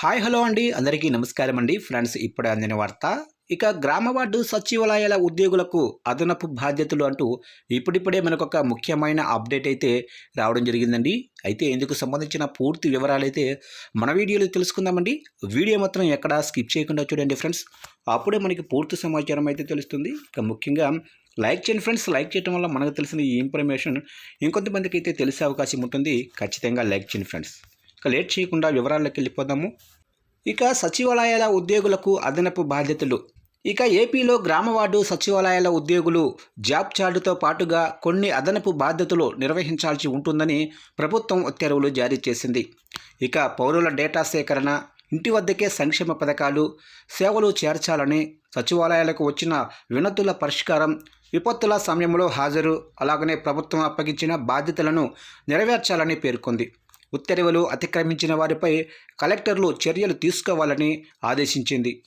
Hi hello అండి. అందరికీ నమస్కారం అండి. ఫ్రెండ్స్ ఇప్పుడే అందిన వార్త. ఇక గ్రామ వార్డు సచివాలయాల ఉద్యోగులకు అదనపు బాధ్యతలు అంటూ ఇప్పుడిప్పుడే మనకు ముఖ్యమైన అప్డేట్ అయితే రావడం జరిగిందండి. అయితే ఇందుకు సంబంధించిన పూర్తి వివరాలు అయితే మన వీడియోలో తెలుసుకుందామండి. వీడియో మాత్రం ఎక్కడా స్కిప్ చేయకుండా చూడండి ఫ్రెండ్స్. అప్పుడే మనకి పూర్తి సమాచారం అయితే తెలుస్తుంది. ఇక ముఖ్యంగా లైక్ చేయండి ఫ్రెండ్స్. లైక్ చేయడం వల్ల మనకు తెలిసిన ఈ ఇన్ఫర్మేషన్ ఇంకొంతమందికి అయితే తెలిసే అవకాశం ఉంటుంది. ఖచ్చితంగా లైక్ చేయండి ఫ్రెండ్స్. ఇక లేట్ చేయకుండా వివరాల్లోకి వెళ్ళిపోదాము. ఇక సచివాలయాల ఉద్యోగులకు అదనపు బాధ్యతలు. ఇక ఏపీలో గ్రామ వార్డు సచివాలయాల ఉద్యోగులు జాబ్ చార్డుతో పాటుగా కొన్ని అదనపు బాధ్యతలు నిర్వహించాల్సి ఉంటుందని ప్రభుత్వం ఉత్తర్వులు జారీ చేసింది. ఇక పౌరుల డేటా సేకరణ ఇంటి వద్దకే సంక్షేమ పథకాలు సేవలు చేర్చాలని సచివాలయాలకు వచ్చిన వినతుల పరిష్కారం విపత్తుల సమయంలో హాజరు అలాగనే ప్రభుత్వం అప్పగించిన బాధ్యతలను నెరవేర్చాలని పేర్కొంది. ఉత్తర్వులు అతిక్రమించిన వారిపై కలెక్టర్లు చర్యలు తీసుకోవాలని ఆదేశించింది.